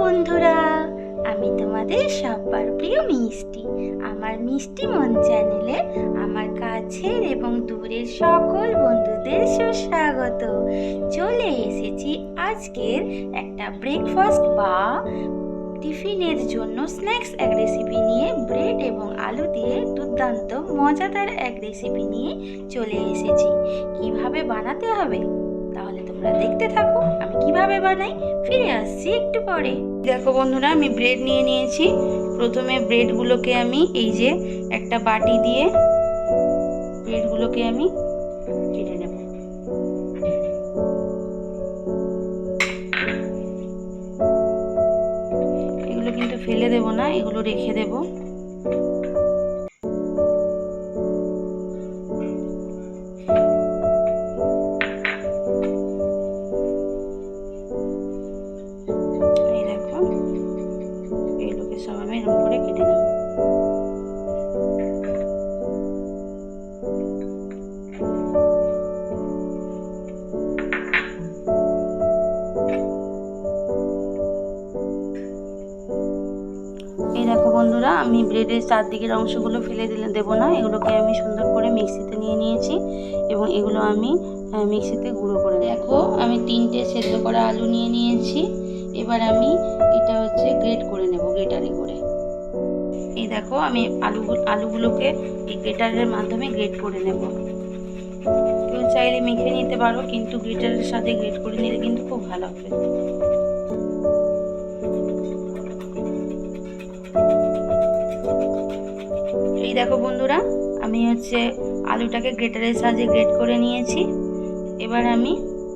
বন্ধুরা, আমি তোমাদের সবার প্রিয় মিষ্টি। আমার মিষ্টি মন চ্যানেলে আমার কাছের এবং দূরের সকল বন্ধুদের সুস্বাগত। চলে এসেছি আজকের একটা ব্রেকফাস্ট বা টিফিনের জন্য স্ন্যাক্স এক রেসিপি নিয়ে ব্রেড এবং আলু দিয়ে দুর্দান্ত, মজাদার এক রেসিপি নিয়ে চলে এসেছি। কীভাবে বানাতে হবে? তাহলে তোমরা দেখতে থাকো। কীভাবে বানাই, ফিরে আসছি একটু পরে। দেখো বন্ধুরা, আমি ব্রেড নিয়ে নিয়েছি। প্রথমে ব্রেডগুলোকে আমি এই যে একটা বাটি দিয়ে ব্রেডগুলোকে আমি কেটে নেব। এগুলো কিন্তু ফেলে দেব না, এগুলো রেখে দেব। আমি ব্রেডের চারদিকের অংশগুলো ফেলে দিলে দেবো না। এগুলোকে আমি সুন্দর করে মিক্সিতে নিয়ে নিয়েছি এবং এগুলো আমি মিক্সিতে গুঁড়ো করে দেখো। আমি তিনটে সেদ্ধ করা আলু নিয়ে নিয়েছি। এবার আমি এটা হচ্ছে গ্রেট করে নেব গ্রেটারে করে। এই দেখো, আমি আলু, আলুগুলোকে এই গ্রেটারের মাধ্যমে গ্রেট করে নেব। কেউ চাইলে মেখে নিতে পারো, কিন্তু গ্রেটারের সাথে গ্রেট করে নিলে কিন্তু খুব ভালো হবে। দেখো বন্ধুরা, আমি হচ্ছে আলুটাকে গ্রেটারের সাহায্যে গ্রেট করে নিয়েছি। এবার আমি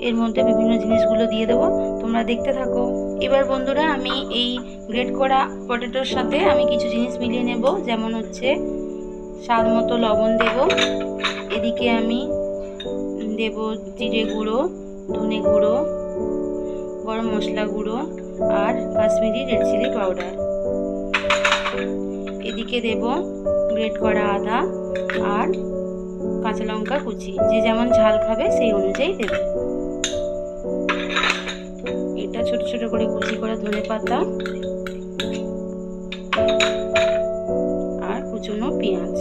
এর মধ্যে বিভিন্ন জিনিসগুলো দিয়ে দেবো, তোমরা দেখতে থাকো। এবার বন্ধুরা, আমি এই গ্রেট করা পটেটোর সাথে আমি কিছু জিনিস মিলিয়ে নেব, যেমন হচ্ছে স্বাদ মতো লবণ দেব। এদিকে আমি দেব জিরে গুঁড়ো, ধনে গুঁড়ো, গরম মশলা গুঁড়ো আর কাশ্মীরি রেড চিলি পাউডার এদিকে দেব গ্রেট করা আদা আর কাঁচা লঙ্কা কুচি। যে যেমন ঝাল খাবে সেই অনুযায়ী দেবে। এটা ছোট ছোট করে কুচি করা ধনে পাতা আর কুচনো পেঁয়াজ।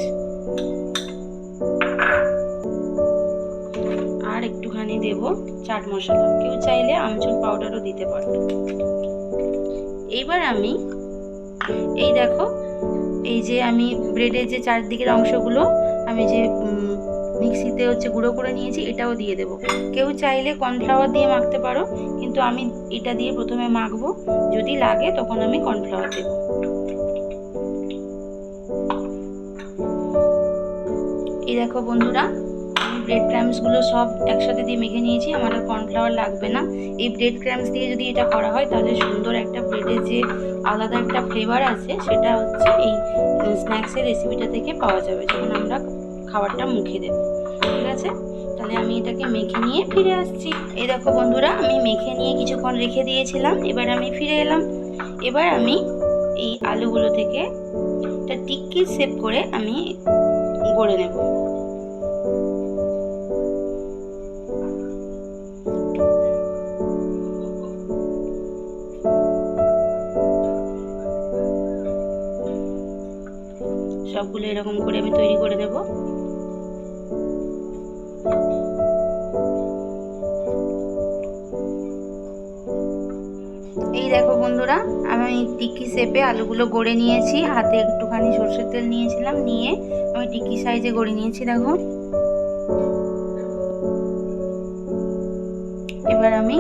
আর একটুখানি দেব চাট মশলা। কেউ চাইলে আমচুর পাউডারও দিতে পারো এইবার আমি, এই দেখো এই যে আমি ব্রেডের যে চারদিকের অংশগুলো, আমি যে মিক্সিতে হচ্ছে গুঁড়ো করে নিয়েছি, এটাও দিয়ে দেবো। কেউ চাইলে কর্নফ্লাওয়ার দিয়ে মাখতে পারো, কিন্তু আমি এটা দিয়ে প্রথমে মাখবো। যদি লাগে, তখন আমি কর্নফ্লাওয়ার দেবো। এই দেখো বন্ধুরা, আমি ব্রেড ক্র্যাম্পসগুলো সব একসাথে দিয়ে মেখে নিয়েছি, আমার আর কর্নফ্লাওয়ার লাগবে না। এই ব্রেড ক্র্যাম্পস দিয়ে যদি এটা করা হয়, তাহলে সুন্দর একটা ব্রেডের যে আলাদা একটা ফ্লেভার আছে, সেটা হচ্ছে এই স্ন্যাক্সের রেসিপিটা থেকে পাওয়া যাবে, যখন আমরা খাবারটা মুখে দেব, ঠিক আছে? তাহলে আমি এটাকে মেখে নিয়ে ফিরে আসছি। এই দেখো বন্ধুরা, আমি মেখে নিয়ে কিছুক্ষণ রেখে দিয়েছিলাম, এবার আমি ফিরে এলাম। এবার আমি এই আলুগুলো থেকে একটা টিক্কি সেভ করে আমি গড়ে নেব। সবগুলো এরকম করে আমি তৈরি করে নেব এই দেখো বন্ধুরা, আমি টিক্কি শেপে আলুগুলো গড়ে নিয়েছি। হাতে একটুখানি সর্ষের তেল নিয়েছিলাম, নিয়ে আমি টিক্কি সাইজে গড়ে নিয়েছি, দেখো। এবার আমি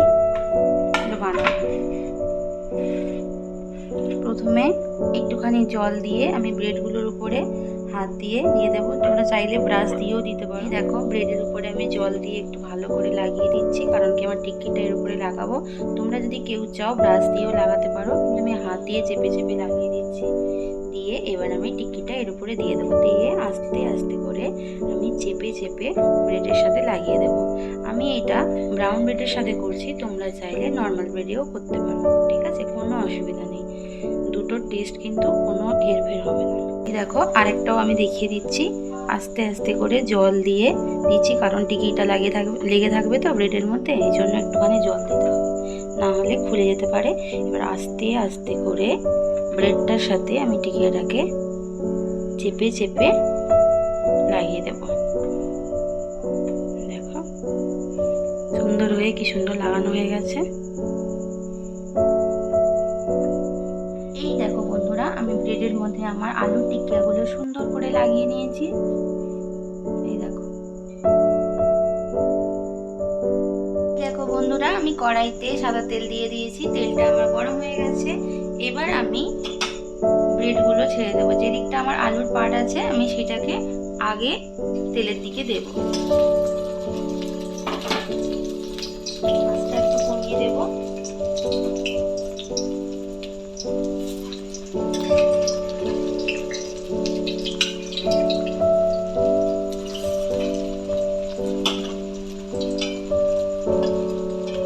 বানাবো। প্রথমে একটুখানি জল দিয়ে আমি ব্রেডগুলোর উপরে হাত দিয়ে দিয়ে দেবো। তোমরা চাইলে ব্রাশ দিয়েও দিতে পারো। দেখো, ব্রেডের উপরে আমি জল দিয়ে একটু ভালো করে লাগিয়ে দিচ্ছি, কারণ কি আমার টিক্কিটা এর উপরে লাগাবো। তোমরা যদি কেউ চাও ব্রাশ দিয়েও লাগাতে পারো, কিন্তু আমি হাত দিয়ে চেপে চেপে লাগিয়ে দিচ্ছি। দিয়ে এবার আমি টিক্কিটা এর উপরে দিয়ে দেবো। দিয়ে আস্তে আস্তে করে আমি চেপে চেপে ব্রেডের সাথে লাগিয়ে দেবো। আমি এটা ব্রাউন ব্রেডের সাথে করছি, তোমরা চাইলে নর্মাল ব্রেডেও করতে পারো। ঠিক আছে? কোনো অসুবিধা নেই। দুটোর টেস্ট কিন্তু কোনো হেরফের হবে না। দেখো, আরেকটাও আমি দেখিয়ে দিচ্ছি। আস্তে আস্তে করে জল দিয়ে দিচ্ছি, কারণ টিকিটা লাগিয়ে থাকবে, লেগে থাকবে তো ব্রেডের মধ্যে, এই জন্য একটুখানি জল দিতে হবে। না হলে খুলে যেতে পারে। এবার আস্তে আস্তে করে ব্রেডটার সাথে আমি টিকিয়াটাকে চেপে চেপে লাগিয়ে দেব। দেখো, সুন্দর হয়ে কি সুন্দর লাগানো হয়ে গেছে। আমার আলুর টিকিয়াগুলো সুন্দর করে লাগিয়ে নিয়েছি। এই দেখো। দেখো বন্ধুরা, আমি কড়াইতে সাদা তেল দিয়ে দিয়েছি, তেলটা আমার গরম হয়ে গেছে। এবার আমি ব্রেডগুলো ছেড়ে দেবো। যেদিকটা আমার আলুর পাট আছে, আমি সেটাকে আগে তেলের দিকে দেব।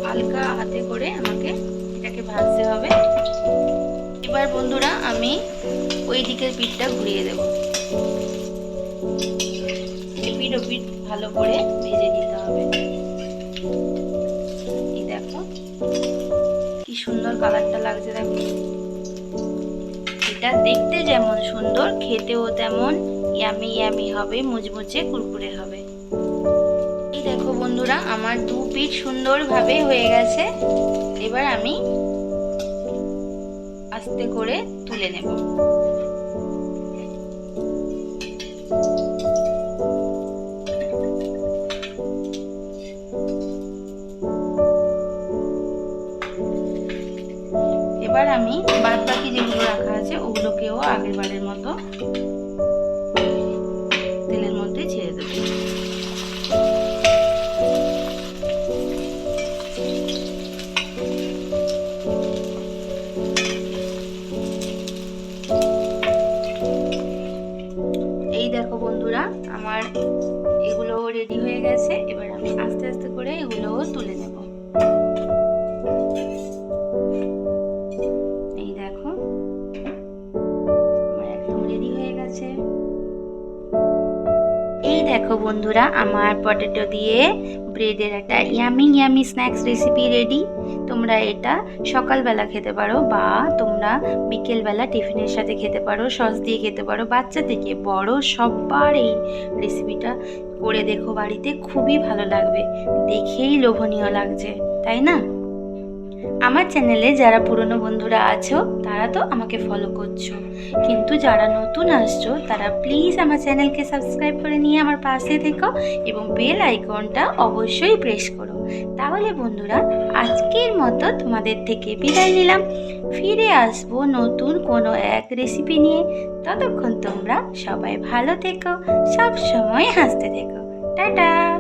হালকা হাতে করে আমাকে এটাকে ভাজতে হবে। এবার বন্ধুরা, আমি ওই দিকের পিঠটা ঘুরিয়ে দেব। পিঠ ও পিঠ ভালো করে ভেজে দিতে হবে। এই দেখো, কি সুন্দর কালারটা লাগছে দেখো। এটা দেখতে যেমন সুন্দর, খেতেও তেমন ইয়ামি ইয়ামি হবে, মুচমুচে, কুরকুরে হবে। বন্ধুরা, আমার দু পিঠ সুন্দরভাবে হয়ে গেছে। এবার আমি আস্তে করে তুলে নেব। এবার আমি বাদ বাকি যেগুলো রাখা আছে, ওগুলোকেও আগের বারের মতো দেখো বন্ধুরা, আমার পটেটো দিয়ে ব্রেডের একটা yummy yummy snacks recipe ready তোমরা এটা সকালবেলা খেতে পারো বা তোমরা বিকেলবেলা টিফিনের সাথে খেতে পারো, সস দিয়ে খেতে পারো। বাচ্চা থেকে বড় সবার এই রেসিপিটা করে দেখো বাড়িতে, খুবই ভালো লাগবে। দেখেই লোভনীয় লাগছে, তাই না? আমার চ্যানেলে যারা পুরনো বন্ধুরা আছো, তারা তো আমাকে ফলো করছ। কিন্তু যারা নতুন আসছো, তারা প্লিজ আমার চ্যানেলকে সাবস্ক্রাইব করে নিয়ে আমার পাশে থেকো এবং বেল আইকনটা অবশ্যই প্রেস করো। তাহলে বন্ধুরা, আজকের মতো তোমাদের থেকে বিদায় নিলাম। ফিরে আসব নতুন কোনো এক রেসিপি নিয়ে। ততক্ষণ তোমরা সবাই ভালো থেকো সব সময় হাসতে থেকো। টাটা!